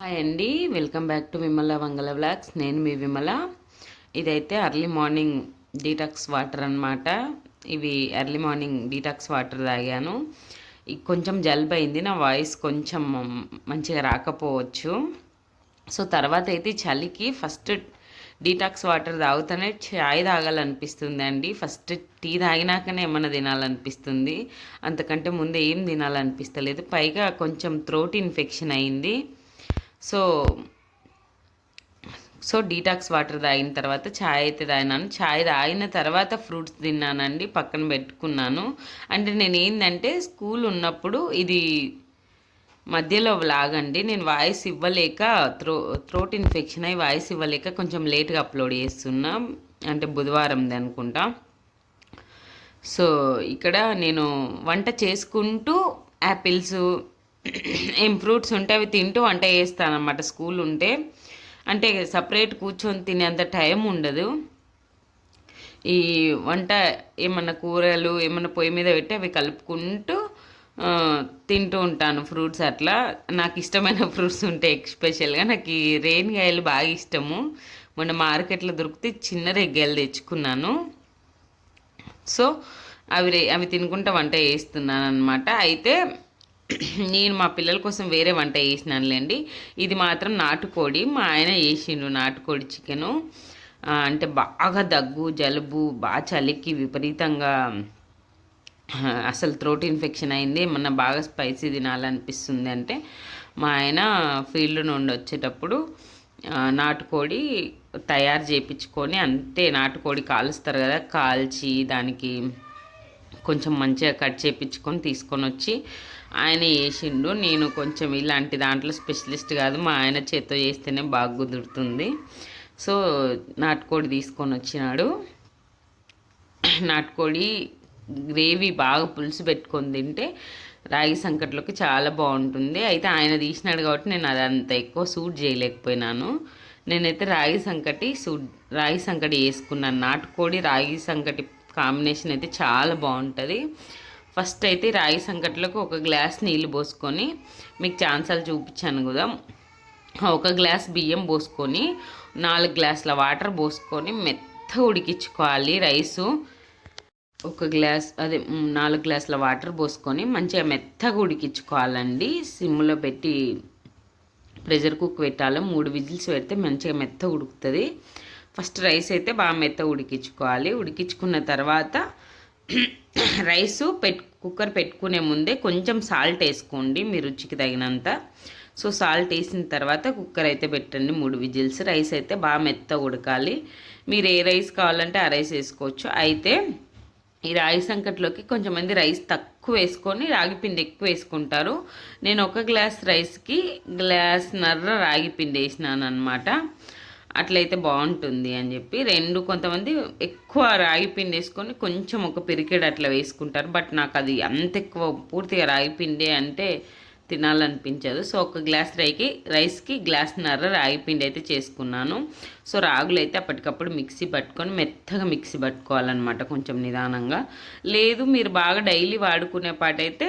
Hi అండి welcome back to Vimala Vangala vlogs నేను మీ విమల. ఇదైతే ఎర్లీ మార్నింగ్ డీటాక్స్ వాటర్ అన్నమాట. ఇవి ఎర్లీ మార్నింగ్ డీటాక్స్ వాటర్ తాగాను. కొంచెం జలుబు అయింది నా వాయిస్ కొంచెం మంచిగా రాకపోవచ్చు. సో తర్వాత అయితే చలికి ఫస్ట్ డీటాక్స్ వాటర్ తాగుతానే చాయ్ తాగాలనిపిస్తుంది అండి ఫస్ట్ టీ తాగినాకనే ఏమైనా తినాలనిపిస్తుంది. అంతకంటే ముందు ఏం తినాలనిపిస్తలేదు. పైగా కొంచెం థ్రోట్ ఇన్ఫెక్షన్ అయింది. సో సో డీటాక్స్ వాటర్ తాగిన తర్వాత ఛాయ్ అయితే తాగినాను. ఛాయ్ తాగిన తర్వాత ఫ్రూట్స్ తిన్నానండి పక్కన పెట్టుకున్నాను. అంటే నేను ఏంటంటే స్కూల్ ఉన్నప్పుడు ఇది మధ్యలో లాగండి నేను వాయిస్ ఇవ్వలేక త్రో థ్రోట్ ఇన్ఫెక్షన్ అయ్యి వాయిస్ ఇవ్వలేక కొంచెం లేట్గా అప్లోడ్ చేస్తున్నా. అంటే బుధవారంది అనుకుంటా. సో ఇక్కడ నేను వంట చేసుకుంటూ యాపిల్స్ ఏం ఫ్రూట్స్ ఉంటే అవి తింటూ వంట చేస్తానమాట స్కూల్ ఉంటే అంటే సపరేట్ కూర్చొని తినేంత టైం ఉండదు. ఈ వంట ఏమన్నా కూరలు ఏమన్నా పొయ్యి మీద పెట్టి అవి కలుపుకుంటూ తింటూ ఉంటాను ఫ్రూట్స్ అట్లా. నాకు ఇష్టమైన ఫ్రూట్స్ ఉంటాయి ఎక్స్పెషల్గా నాకు ఈ రేణిగాయలు బాగా ఇష్టము. మొన్న మార్కెట్లో దొరికితే చిన్న రెగ్గాయలు తెచ్చుకున్నాను. సో అవి రే- అవి తినుకుంటా వంట చేస్తున్నాను అనమాట అయితే నేను మా పిల్లల కోసం వేరే వంట చేసినానులేండి. ఇది మాత్రం నాటుకోడి. మా ఆయన వేసిండు నాటుకోడి చికెను. అంటే బాగా దగ్గు జలుబు బాగా చలికి విపరీతంగా అసలు థ్రోట్ ఇన్ఫెక్షన్ అయింది. ఏమన్నా బాగా స్పైసీ తినాలనిపిస్తుంది అంటే మా ఆయన ఫీల్డ్ నుండి వచ్చేటప్పుడు నాటుకోడి తయారు చేయించుకొని అంతే నాటుకోడి కాలుస్తారు కదా కాల్చి దానికి కొంచెం మంచిగా కట్ చేయించుకొని తీసుకొని వచ్చి ఆయన వేసిండు నేను కొంచెం ఇలాంటి దాంట్లో స్పెషలిస్ట్ కాదు. మా ఆయన చేత్తో చేస్తేనే బాగా కుదురుతుంది. సో నాటుకోడి తీసుకొని వచ్చినాడు. నాటుకోడి గ్రేవీ బాగా పులుసు పెట్టుకొని తింటే రాగి సంకట్లోకి చాలా బాగుంటుంది. అయితే ఆయన తీసినాడు కాబట్టి నేను అది అంత ఎక్కువ సూట్ చేయలేకపోయినాను. నేనైతే రాగి సంకటి సూట్ రాగి సంకటి వేసుకున్నాను. నాటుకోడి రాగి సంకటి కాంబినేషన్ అయితే చాలా బాగుంటుంది. ఫస్ట్ అయితే రాగి సంకటలకు ఒక గ్లాస్ నీళ్ళు పోసుకొని మీకు ఛాన్సాలు చూపించాను కదా. ఒక గ్లాస్ బియ్యం పోసుకొని నాలుగు గ్లాసుల వాటర్ పోసుకొని మెత్త ఉడికించుకోవాలి రైసు. ఒక గ్లాస్ అదే నాలుగు గ్లాసుల వాటర్ పోసుకొని మంచిగా మెత్తగా ఉడికించుకోవాలండి. సిమ్లో పెట్టి ప్రెషర్ కుక్ పెట్టాలి. మూడు విజిల్స్ పెడితే మంచిగా మెత్త ఉడుకుతుంది. ఫస్ట్ రైస్ అయితే బాగా మెత్తగా ఉడికించుకోవాలి. ఉడికించుకున్న తర్వాత రైస్ పెట్ కుక్కర్ పెట్టుకునే ముందే కొంచెం సాల్ట్ వేసుకోండి మీ రుచికి తగినంత. సో సాల్ట్ వేసిన తర్వాత కుక్కర్ అయితే పెట్టండి. మూడు విజిల్స్. రైస్ అయితే బాగా మెత్త ఉడకాలి. మీరు ఏ రైస్ కావాలంటే ఆ రైస్ వేసుకోవచ్చు. అయితే ఈ రాగి సంకట్లోకి కొంచెం మంది రైస్ తక్కువ వేసుకొని రాగి పిండి ఎక్కువ వేసుకుంటారు. నేను ఒక గ్లాస్ రైస్కి గ్లాస్ నర్ర రాగి పిండి వేసినాను అనమాట అట్లయితే బాగుంటుంది అని చెప్పి రెండు కొంతమంది ఎక్కువ రాగి పిండి వేసుకొని కొంచెం ఒక పిరికెడ్ అట్లా వేసుకుంటారు. బట్ నాకు అది అంత ఎక్కువ పూర్తిగా రాగి పిండి అంటే తినాలనిపించదు. సో ఒక గ్లాస్ రైకి రైస్కి గ్లాస్ నర్ర రాగి పిండి అయితే చేసుకున్నాను. సో రాగులు అయితే అప్పటికప్పుడు మిక్సీ పట్టుకొని మెత్తగా మిక్సీ పట్టుకోవాలన్నమాట కొంచెం నిదానంగా. లేదు మీరు బాగా డైలీ వాడుకునే పాటైతే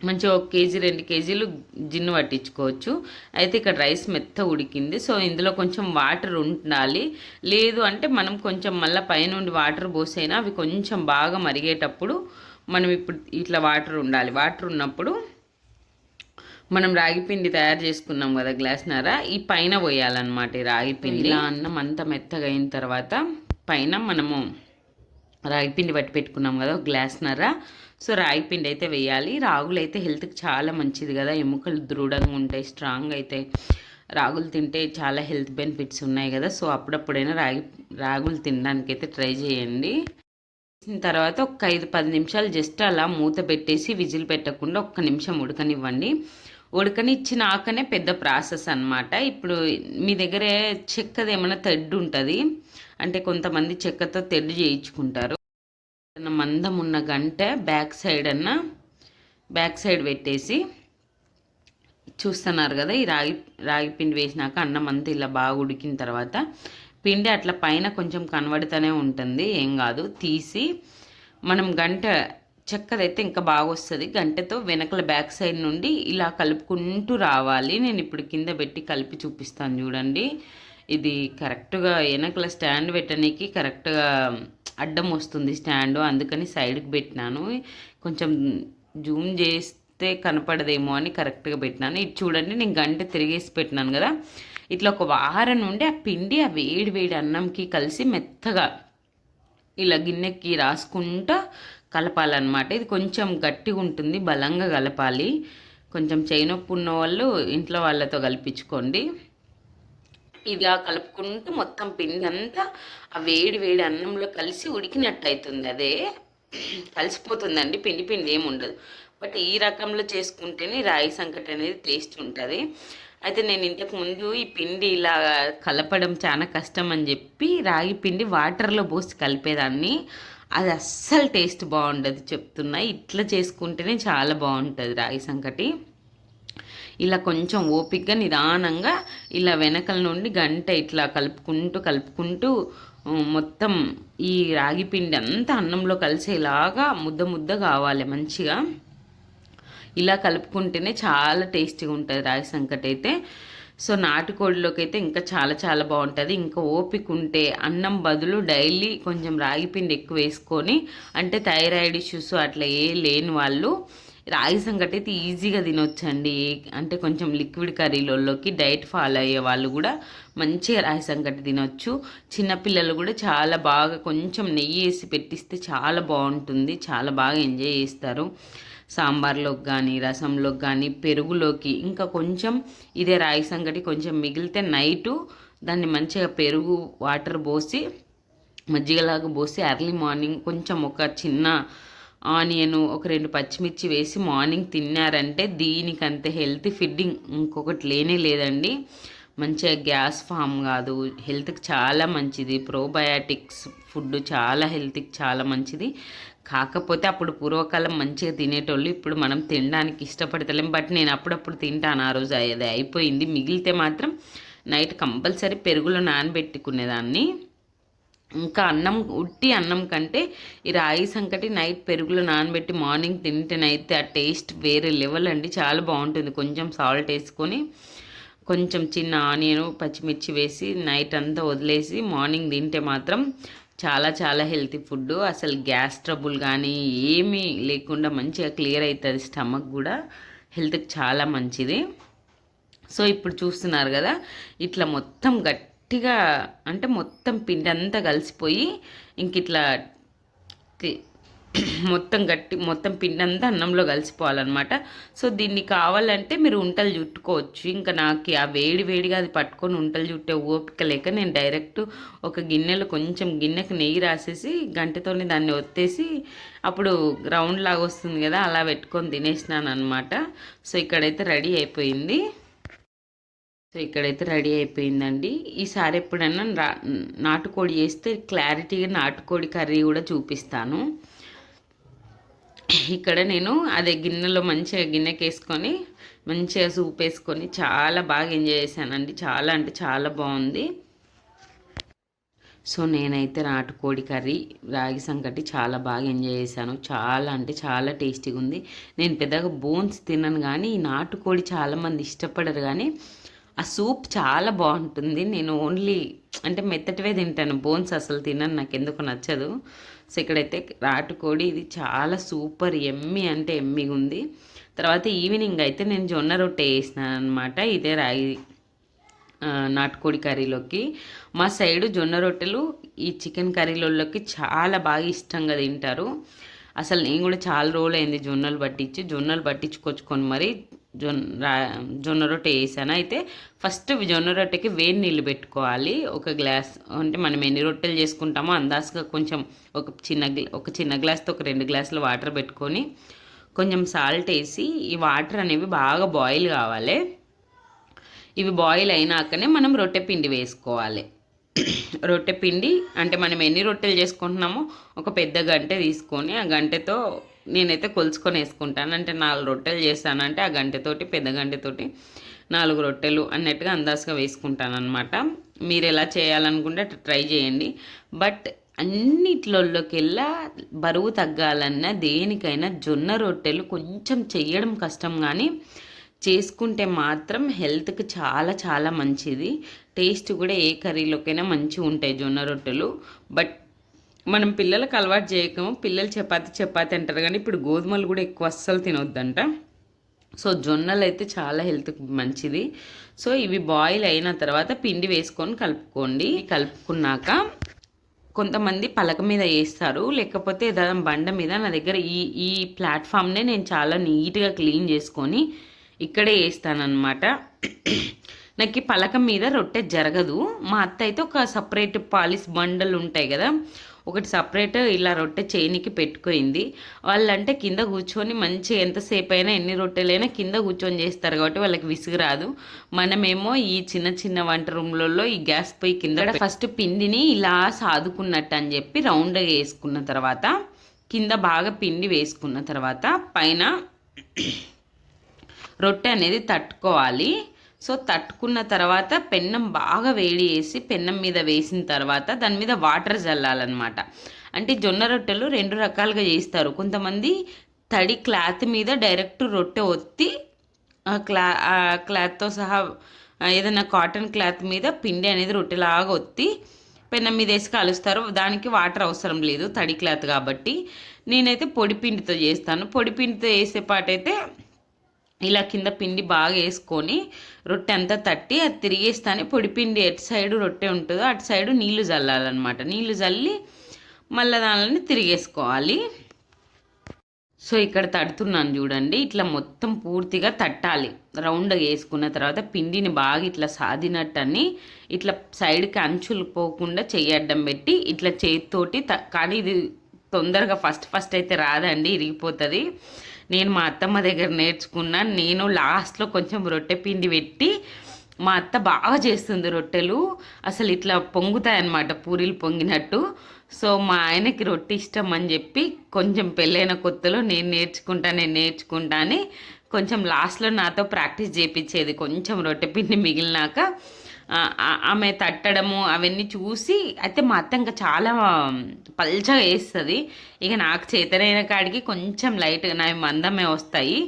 మంచిగా ఒక కేజీ రెండు కేజీలు జిన్ను పట్టించుకోవచ్చు. అయితే ఇక్కడ రైస్ మెత్త ఉడికింది. సో ఇందులో కొంచెం వాటర్ ఉండాలి. లేదు అంటే మనం కొంచెం మళ్ళీ పైనుండి వాటర్ పోసైనా అవి కొంచెం బాగా మరిగేటప్పుడు మనం ఇప్పుడు ఇట్లా వాటర్ ఉండాలి. వాటర్ ఉన్నప్పుడు మనం రాగి పిండి తయారు చేసుకున్నాం కదా గ్లాస్ నర ఈ పైన పోయాలన్నమాట ఈ రాగి పిండి. ఇలా అన్నం అంతా మెత్తగా అయిన తర్వాత పైన మనము రాగి పిండి పట్టి పెట్టుకున్నాం కదా గ్లాస్ నర సో రాగి పిండి అయితే వేయాలి. రాగులు అయితే హెల్త్కి చాలా మంచిది కదా. ఎముకలు దృఢంగా ఉంటాయి స్ట్రాంగ్ అయితే. రాగులు తింటే చాలా హెల్త్ బెనిఫిట్స్ ఉన్నాయి కదా. సో అప్పుడప్పుడైనా రాగి రాగులు తినడానికి అయితే ట్రై చేయండి. చేసిన తర్వాత ఒక ఐదు పది నిమిషాలు జస్ట్ అలా మూత పెట్టేసి విజిల్ పెట్టకుండా ఒక్క నిమిషం ఉడకనివ్వండి. ఉడకనిచ్చినాకనే పెద్ద ప్రాసెస్ అన్నమాట. ఇప్పుడు మీ దగ్గర చెక్కది ఏమైనా తెడ్డు ఉంటుంది. అంటే కొంతమంది చెక్కతో తెడ్డు చేయించుకుంటారు. మందం ఉన్న గంట బ్యాక్ సైడ్ అన్న బ్యాక్ సైడ్ పెట్టేసి చూస్తున్నారు కదా ఈ రాగి రాగి పిండి వేసినాక అన్నం అంతా ఇలా బాగా ఉడికిన తర్వాత పిండి అట్లా పైన కొంచెం కనబడుతూనే ఉంటుంది ఏం కాదు. తీసి మనం గంట చెక్కదైతే ఇంకా బాగా వస్తుంది. గంటతో వెనకల బ్యాక్ సైడ్ నుండి ఇలా కలుపుకుంటూ రావాలి. నేను ఇప్పుడు కింద పెట్టి కలిపి చూపిస్తాను చూడండి. ఇది కరెక్ట్గా వెనకల స్టాండ్ పెట్టడానికి కరెక్ట్గా అడ్డం వస్తుంది స్టాండ్ అందుకని సైడ్కి పెట్టినాను. కొంచెం జూమ్ చేస్తే కనపడదేమో అని కరెక్ట్గా పెట్టినాను. ఇది చూడండి నేను గంట తిరిగేసి పెట్టినాను కదా. ఇట్లా ఒక వారం నుండి ఆ పిండి ఆ వేడి వేడి అన్నంకి కలిసి మెత్తగా ఇలా గిన్నెకి రాసుకుంటా కలపాలన్నమాట. ఇది కొంచెం గట్టిగా ఉంటుంది బలంగా కలపాలి. కొంచెం చేయనొప్పు ఉన్న వాళ్ళు ఇంట్లో వాళ్ళతో కల్పించుకోండి. ఇలా కలుపుకుంటూ మొత్తం పిండి అంతా ఆ వేడి వేడి అన్నంలో కలిసి ఉడికినట్టు అవుతుంది అదే కలిసిపోతుందండి. పిండి పిండి ఏమి ఉండదు. బట్ ఈ రకంలో చేసుకుంటేనే రాయి సంకటి అనేది టేస్ట్ ఉంటుంది. అయితే నేను ఇంతకు ముందు ఈ పిండి ఇలా కలపడం చాలా కష్టం అని చెప్పి రాగి పిండి వాటర్లో పోసి కలిపేదాన్ని. అది అస్సలు టేస్ట్ బాగుండదు చెప్తున్నా. ఇట్లా చేసుకుంటేనే చాలా బాగుంటుంది రాగి సంకటి. ఇలా కొంచెం ఓపిక్గా నిదానంగా ఇలా వెనకల నుండి గంట ఇట్లా కలుపుకుంటూ కలుపుకుంటూ మొత్తం ఈ రాగి పిండి అంతా అన్నంలో కలిసేలాగా ముద్ద ముద్ద కావాలి మంచిగా. ఇలా కలుపుకుంటేనే చాలా టేస్టీగా ఉంటుంది రాగి సంకటి అయితే. సో నాటుకోడిలోకి అయితే ఇంకా చాలా చాలా బాగుంటుంది. ఇంకా ఓపిక ఉంటే అన్నం బదులు డైలీ కొంచెం రాగి పిండి ఎక్కువ వేసుకొని అంటే థైరాయిడ్ ఇష్యూస్ అట్లా ఏ లేని వాళ్ళు రాగి సంగటి అయితే ఈజీగా తినొచ్చండి. అంటే కొంచెం లిక్విడ్ కర్రీలలోకి డైట్ ఫాలో అయ్యే వాళ్ళు కూడా మంచిగా రాగి సంగటి తినొచ్చు. చిన్నపిల్లలు కూడా చాలా బాగా కొంచెం నెయ్యి వేసి పెట్టిస్తే చాలా బాగుంటుంది. చాలా బాగా ఎంజాయ్ చేస్తారు. సాంబార్లోకి కానీ రసంలోకి కానీ పెరుగులోకి ఇంకా కొంచెం ఇదే రాగి సంగటి కొంచెం మిగిలితే నైటు దాన్ని మంచిగా పెరుగు వాటర్ పోసి మజ్జిగలాగా పోసి ఎర్లీ మార్నింగ్ కొంచెం ఒక చిన్న ఆనియన్ ఒక రెండు పచ్చిమిర్చి వేసి మార్నింగ్ తిన్నారంటే దీనికంత హెల్తీ ఫిడ్డింగ్ ఇంకొకటి లేనే లేదండి. మంచిగా గ్యాస్ ఫామ్ కాదు. హెల్త్కి చాలా మంచిది. ప్రోబయాటిక్స్ ఫుడ్ చాలా హెల్త్కి చాలా మంచిది. కాకపోతే అప్పుడు పూర్వకాలం మంచిగా తినేటోళ్ళు ఇప్పుడు మనం తినడానికి ఇష్టపడతలేం. బట్ నేను అప్పుడప్పుడు తింటాను. ఆ రోజు అది అయిపోయింది. మిగిలితే మాత్రం నైట్ కంపల్సరీ పెరుగులో నానబెట్టుకునేదాన్ని. ఇంకా అన్నం ఉట్టి అన్నం కంటే ఈ రాయి సంకటి నైట్ పెరుగులో నానబెట్టి మార్నింగ్ తింటేనైతే ఆ టేస్ట్ వేరే లెవెల్ అండి. చాలా బాగుంటుంది. కొంచెం సాల్ట్ వేసుకొని కొంచెం చిన్న ఆనియన్ పచ్చిమిర్చి వేసి నైట్ అంతా వదిలేసి మార్నింగ్ తింటే మాత్రం చాలా చాలా హెల్తీ ఫుడ్. అసలు గ్యాస్ ట్రబుల్ కానీ ఏమీ లేకుండా మంచిగా క్లియర్ అవుతుంది స్టమక్ కూడా. హెల్త్కి చాలా మంచిది. సో ఇప్పుడు చూస్తున్నారు కదా ఇట్లా మొత్తం గట్టి గట్టిగా అంటే మొత్తం పిండి అంతా కలిసిపోయి ఇంక ఇట్లా మొత్తం గట్టి మొత్తం పిండి అంతా అన్నంలో కలిసిపోవాలన్నమాట. సో దీన్ని కావాలంటే మీరు ఉంటలు చుట్టుకోవచ్చు. ఇంకా నాకు ఆ వేడి వేడిగా అది పట్టుకొని ఉంటలు చుట్టే ఓపిక లేక నేను డైరెక్ట్ ఒక గిన్నెలో కొంచెం గిన్నెకి నెయ్యి రాసేసి గంటతోనే దాన్ని ఒత్తేసి అప్పుడు గ్రౌండ్ లాగా వస్తుంది కదా అలా పెట్టుకొని తినేసినాను అనమాట సో ఇక్కడైతే రెడీ అయిపోయింది. సో ఇక్కడైతే రెడీ అయిపోయిందండి. ఈసారి ఎప్పుడైనా నాటుకోడి చేస్తే క్లారిటీగా నాటుకోడి కర్రీ కూడా చూపిస్తాను. ఇక్కడ నేను అదే గిన్నెలో మంచిగా గిన్నెకి వేసుకొని మంచిగా సూప్ వేసుకొని చాలా బాగా ఎంజాయ్ చేశానండి. చాలా అంటే చాలా బాగుంది. సో నేనైతే నాటుకోడి కర్రీ రాగి సంకటి చాలా బాగా ఎంజాయ్ చేశాను. చాలా అంటే చాలా టేస్టీగా ఉంది నేను పెద్దగా బోన్స్ తినను కానీ ఈ నాటుకోడి చాలామంది ఇష్టపడరు కానీ ఆ సూప్ చాలా బాగుంటుంది. నేను ఓన్లీ అంటే మెత్తటివే తింటాను. బోన్స్ అసలు తినను నాకు ఎందుకు నచ్చదు. సో ఇక్కడైతే రాటుకోడి ఇది చాలా సూపర్ ఎమ్మి అంటే ఎమ్మిగా ఉంది. తర్వాత ఈవినింగ్ అయితే నేను జొన్న రొట్టె వేసినాను అనమాట ఇదే రాయి నాటుకోడి కర్రీలోకి. మా సైడు జొన్న రొట్టెలు ఈ చికెన్ కర్రీలలోకి చాలా బాగా ఇష్టంగా తింటారు. అసలు నేను కూడా చాలా రోజులు అయింది జొన్నలు పట్టించి జొన్నలు పట్టించుకొచ్చుకొని మరి జొన్న జొన్న రొట్టె వేసాను. అయితే ఫస్ట్ జొన్న రొట్టెకి వేడి నీళ్ళు పెట్టుకోవాలి. ఒక గ్లాస్ అంటే మనం ఎన్ని రొట్టెలు చేసుకుంటామో అందాజుగా కొంచెం ఒక చిన్న ఒక చిన్న గ్లాస్తో ఒక రెండు గ్లాసులు వాటర్ పెట్టుకొని కొంచెం సాల్ట్ వేసి ఈ వాటర్ అనేవి బాగా బాయిల్ కావాలి. ఇవి బాయిల్ అయినాకనే మనం రొట్టె పిండి వేసుకోవాలి. రొట్టె పిండి అంటే మనం ఎన్ని రొట్టెలు చేసుకుంటున్నామో ఒక పెద్ద గంటె తీసుకొని ఆ గంటెతో నేనైతే కొలుచుకొని వేసుకుంటాను. అంటే నాలుగు రొట్టెలు చేస్తానంటే ఆ గంటతోటి పెద్ద గంటతోటి నాలుగు రొట్టెలు అన్నట్టుగా అందాజుగా వేసుకుంటాను అనమాట మీరు ఎలా చేయాలనుకుంటే ట్రై చేయండి. బట్ అన్నిట్లలోకెల్లా బరువు తగ్గాలన్నా దేనికైనా జొన్న రొట్టెలు కొంచెం చేయడం కష్టం కానీ చేసుకుంటే మాత్రం హెల్త్కి చాలా చాలా మంచిది. టేస్ట్ కూడా ఏ కర్రీలోకైనా మంచిగా ఉంటాయి జొన్న రొట్టెలు. బట్ మనం పిల్లలకు అలవాటు చేయకము పిల్లలు చపాతి చపాతి అంటారు కానీ ఇప్పుడు గోధుమలు కూడా ఎక్కువ అస్సలు తినొద్దంట. సో జొన్నలు అయితే చాలా హెల్త్కి మంచిది. సో ఇవి బాయిల్ అయిన తర్వాత పిండి వేసుకొని కలుపుకోండి. కలుపుకున్నాక కొంతమంది పలక మీద వేస్తారు. లేకపోతే ఏదైనా బండ మీద నా దగ్గర ఈ ఈ ప్లాట్ఫామ్నే నేను చాలా నీట్గా క్లీన్ చేసుకొని ఇక్కడే వేస్తానమాట నాకు ఈ పలక మీద రొట్టె జరగదు. మా అత్త అయితే ఒక సపరేట్ పాలిస్ బండలు ఉంటాయి కదా ఒకటి సపరేట్ ఇలా రొట్టె చేయనికి పెట్టుకుంది. వాళ్ళంటే కింద కూర్చొని మంచి ఎంతసేపు అయినా ఎన్ని రొట్టెలైనా కింద కూర్చొని చేస్తారు కాబట్టి వాళ్ళకి విసుగు రాదు. మనమేమో ఈ చిన్న చిన్న వంట రూమ్లలో ఈ గ్యాస్ పొయ్యి కింద ఫస్ట్ పిండిని ఇలా సాదుకున్నట్టు అని చెప్పి రౌండ్గా వేసుకున్న తర్వాత కింద బాగా పిండి వేసుకున్న తర్వాత పైన రొట్టె అనేది తట్టుకోవాలి. సో తట్టుకున్న తర్వాత పెన్నం బాగా వేడి చేసి పెన్నం మీద వేసిన తర్వాత దాని మీద వాటర్ చల్లాలన్నమాట. అంటే జొన్న రొట్టెలు రెండు రకాలుగా చేస్తారు. కొంతమంది తడి క్లాత్ మీద డైరెక్ట్ రొట్టె ఒత్తి క్లా క్లాత్తో సహా ఏదైనా కాటన్ క్లాత్ మీద పిండి అనేది రొట్టెలాగా ఒత్తి పెన్నం మీద వేసి కలుస్తారు. దానికి వాటర్ అవసరం లేదు తడి క్లాత్ కాబట్టి. నేనైతే పొడి పిండితో చేస్తాను. పొడి పిండితో వేసే పాటైతే ఇలా కింద పిండి బాగా వేసుకొని రొట్టె అంతా తట్టి అది తిరిగేస్తానే పొడి పిండి ఎటు సైడు రొట్టె ఉంటుందో అటు సైడు నీళ్ళు చల్లాలన్నమాట నీళ్ళు చల్లి మళ్ళీ దానిని తిరిగేసుకోవాలి. సో ఇక్కడ తడుతున్నాను చూడండి. ఇట్లా మొత్తం పూర్తిగా తట్టాలి. రౌండ్గా వేసుకున్న తర్వాత పిండిని బాగా ఇట్లా సాదినట్టని ఇట్లా సైడ్కి అంచులు పోకుండా చెయ్యడ్డం పెట్టి ఇట్లా చేతితోటి కానీ ఇది తొందరగా ఫస్ట్ ఫస్ట్ అయితే రాదండి ఇరిగిపోతుంది. నేను మా అత్తమ్మ దగ్గర నేర్చుకున్నా నేను లాస్ట్లో కొంచెం రొట్టె పిండి పెట్టి మా అత్త బాగా చేస్తుంది రొట్టెలు. అసలు ఇట్లా పొంగుతాయన్నమాట పూరీలు పొంగినట్టు. సో మా ఆయనకి రొట్టె ఇష్టం అని చెప్పి కొంచెం పెళ్ళైన కొత్తలో నేను నేర్చుకుంటా నేను నేర్చుకుంటా అని కొంచెం లాస్ట్లో నాతో ప్రాక్టీస్ చేయించేది కొంచెం రొట్టె పిండి మిగిలినాక ఆమె తట్టడము అవన్నీ చూసి అయితే మా అత్త ఇంకా చాలా పల్చగా వేస్తుంది ఇక నాకు చేతనైన కాడికి కొంచెం లైట్గా నా మందమే వస్తాయి.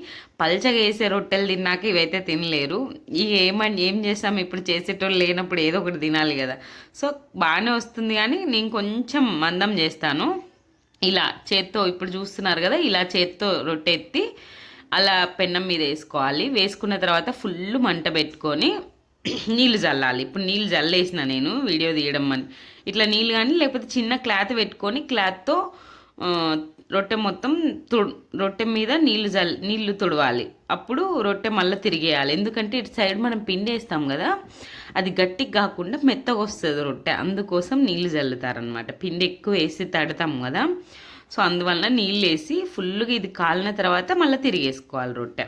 పల్చగా వేసే రొట్టెలు తిన్నాక ఇవైతే తినలేరు. ఇక ఏమని ఏం చేస్తాం? ఇప్పుడు చేసేటోళ్ళు లేనప్పుడు ఏదో ఒకటి తినాలి కదా. సో బాగానే వస్తుంది కానీ నేను కొంచెం మందం చేస్తాను. ఇలా చేత్తో ఇప్పుడు చూస్తున్నారు కదా ఇలా చేత్తో రొట్టె ఎత్తి అలా పెన్నం మీద వేసుకోవాలి. వేసుకున్న తర్వాత ఫుల్ మంట పెట్టుకొని నీళ్ళు చల్లాలి. ఇప్పుడు నీళ్ళు చల్లేసిన నేను వీడియో తీయడం అని ఇట్లా నీళ్ళు కానీ లేకపోతే చిన్న క్లాత్ పెట్టుకొని క్లాత్తో రొట్టె మొత్తం తుడు రొట్టె మీద నీళ్ళు జల్ నీళ్ళు తుడవాలి. అప్పుడు రొట్టె మళ్ళీ తిరిగేయాలి. ఎందుకంటే ఇటు సైడ్ మనం పిండి వేస్తాం కదా అది గట్టిగా కాకుండా మెత్తగా వస్తుంది రొట్టె. అందుకోసం నీళ్ళు చల్లుతారనమాట పిండి ఎక్కువ వేసి తడతాం కదా. సో అందువల్ల నీళ్ళు వేసి ఫుల్గా ఇది కాలిన తర్వాత మళ్ళీ తిరిగేసుకోవాలి రొట్టె.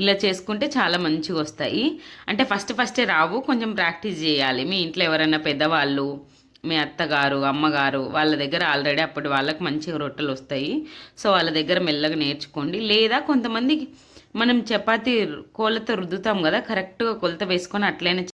ఇలా చేసుకుంటే చాలా మంచిగా వస్తాయి. అంటే ఫస్ట్ ఫస్టే రావు కొంచెం ప్రాక్టీస్ చేయాలి. మీ ఇంట్లో ఎవరైనా పెద్దవాళ్ళు మీ అత్తగారు అమ్మగారు వాళ్ళ దగ్గర ఆల్రెడీ అప్పటి వాళ్ళకి మంచిగా రొట్టెలు వస్తాయి. సో వాళ్ళ దగ్గర మెల్లగా నేర్చుకోండి. లేదా కొంతమంది మనం చపాతీ కోళ్ళతో రుద్దుతాం కదా కరెక్ట్గా కొలత వేసుకొని అట్లయినా